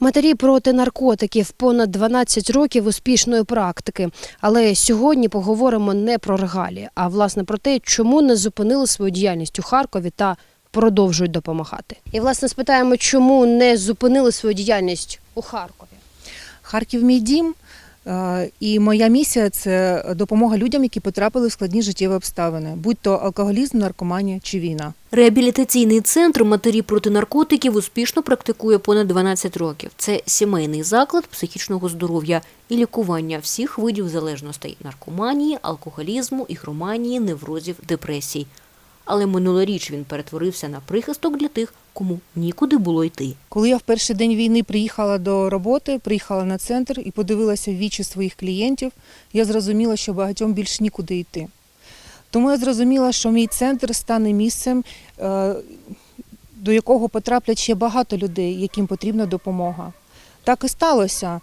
Матері проти наркотиків понад 12 років успішної практики. Але сьогодні поговоримо не про регалі, а власне про те, чому не зупинили свою діяльність у Харкові та продовжують допомагати. І власне спитаємо, чому не зупинили свою діяльність у Харкові. Харків мій дім. Е, І моя місія це допомога людям, які потрапили в складні життєві обставини, будь то алкоголізм, наркоманія чи війна. Реабілітаційний центр матері проти наркотиків успішно практикує понад 12 років. Це сімейний заклад психічного здоров'я і лікування всіх видів залежностей наркоманії, алкоголізму, ігроманії, неврозів, депресій. Але минулоріч він перетворився на прихисток для тих, кому нікуди було йти. Коли я в перший день війни приїхала до роботи, приїхала на центр і подивилася в вічі своїх клієнтів, я зрозуміла, що багатьом більш нікуди йти. Тому я зрозуміла, що мій центр стане місцем, е, до якого потраплять ще багато людей, яким потрібна допомога. Так і сталося.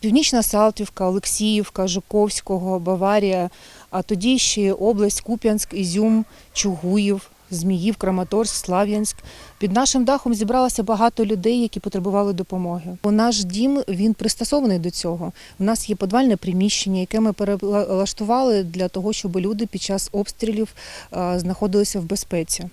Північна Салтівка, Олексіївка, Жуковського, Баварія, а тоді ще область Куп'янськ, Ізюм, Чугуїв, Зміїв, Краматорськ, Слав'янськ. Під нашим дахом зібралося багато людей, які потребували допомоги. Наш дім він пристосований до цього. У нас є подвальне приміщення, яке ми перелаштували для того, щоб люди під час обстрілів знаходилися в безпеці.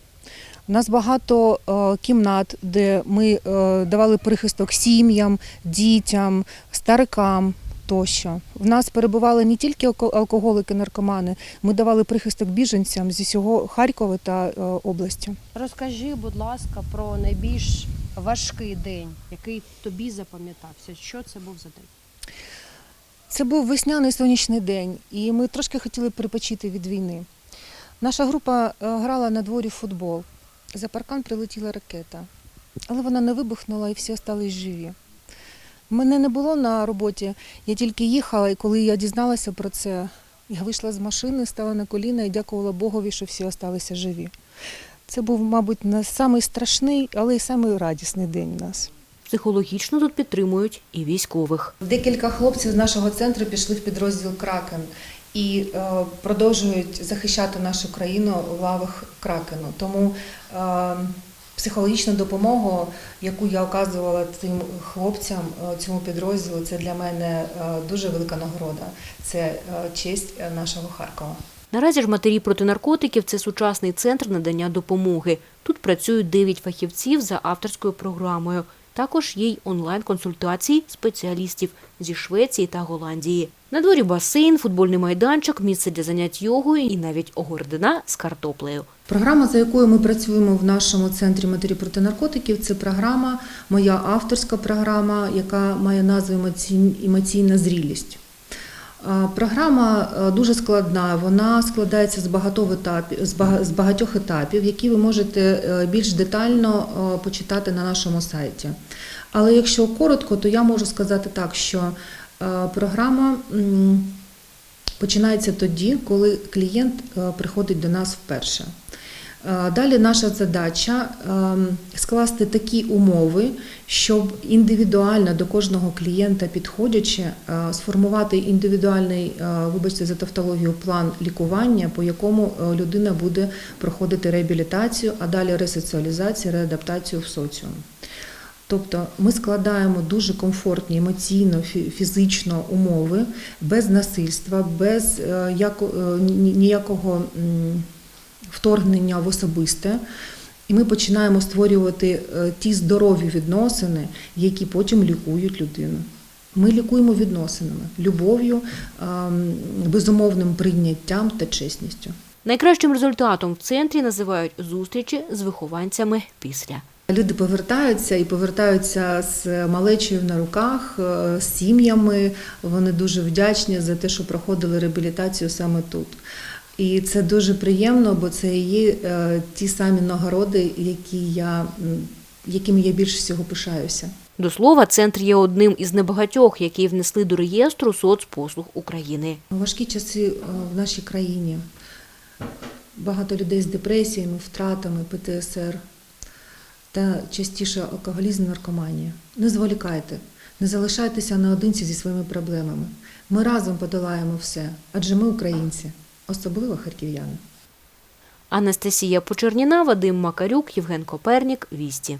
У нас багато е, кімнат, де ми е, давали прихисток сім'ям, дітям, старикам. Тощо в нас перебували не тільки алкоголики, наркомани. Ми давали прихисток біженцям зі всього Харкова та е, області. Розкажи, будь ласка, про найбільш важкий день, який тобі запам'ятався. Що це був за день? Це був весняний сонячний день, і ми трошки хотіли перепочити від війни. Наша група грала на дворі в футбол. За паркан прилетіла ракета, але вона не вибухнула і всі залишились живі. Мене не було на роботі, я тільки їхала, і коли я дізналася про це, я вийшла з машини, стала на коліна і дякувала Богові, що всі залишилися живі. Це був, мабуть, не самий страшний, але й самий радісний день у нас. Психологічно тут підтримують і військових. Декілька хлопців з нашого центру пішли в підрозділ Кракен і е, продовжують захищати нашу країну у лавах Кракену. Тому е, психологічну допомогу, яку я оказувала цим хлопцям, е, цьому підрозділу, це для мене дуже велика нагорода. Це честь нашого Харкова. Наразі ж матері проти наркотиків це сучасний центр надання допомоги. Тут працюють 9 фахівців за авторською програмою. Також є й онлайн-консультації спеціалістів зі Швеції та Голландії. На дворі басейн, футбольний майданчик, місце для занять йогою і навіть огородина з картоплею. Програма, за якою ми працюємо в нашому центрі матері проти наркотиків, це програма, моя авторська програма, яка має назву «Емоцій- емоційна зрілість. Програма е, дуже складна, вона складається з багатьох етапів, з багатьох етапів, які ви можете е, більш детально е, почитати на нашому сайті. Але якщо коротко, то я можу сказати так, що програма починається тоді, коли клієнт приходить до нас вперше. Е, Далі наша задача ем, скласти такі умови, щоб індивідуально до кожного клієнта підходячи, е, сформувати індивідуальний, е, вибачте за тавтологію, план лікування, по якому людина буде проходити реабілітацію, а далі ресоціалізацію, реадаптацію в соціум. Тобто ми складаємо дуже комфортні емоційно, фізично умови, без насильства, без яко- ні- ніякого вторгнення в особисте. І ми починаємо створювати е, ті здорові відносини, які потім лікують людину. Ми лікуємо відносинами, любов'ю, ем, безумовним прийняттям та чесністю. Найкращим результатом в центрі називають зустрічі з вихованцями після. Люди повертаються і повертаються з малечою на руках, е, з сім'ями. Вони дуже вдячні за те, що проходили реабілітацію саме тут. І це дуже приємно, бо це є е, ті самі нагороди, які я, якими я більше всього пишаюся. До слова, центр є одним із небагатьох, які внесли до реєстру соцпослуг України. Важкі часи е, в нашій країні. Багато людей з депресіями, втратами, ПТСР та частіше алкоголізм, наркоманія. Не зволікайте, не залишайтеся наодинці зі своїми проблемами. Ми разом подолаємо все, адже ми українці, особливо харків'яни. Анастасія Почерніна, Вадим Макарюк, Євген Копернік, Вісті.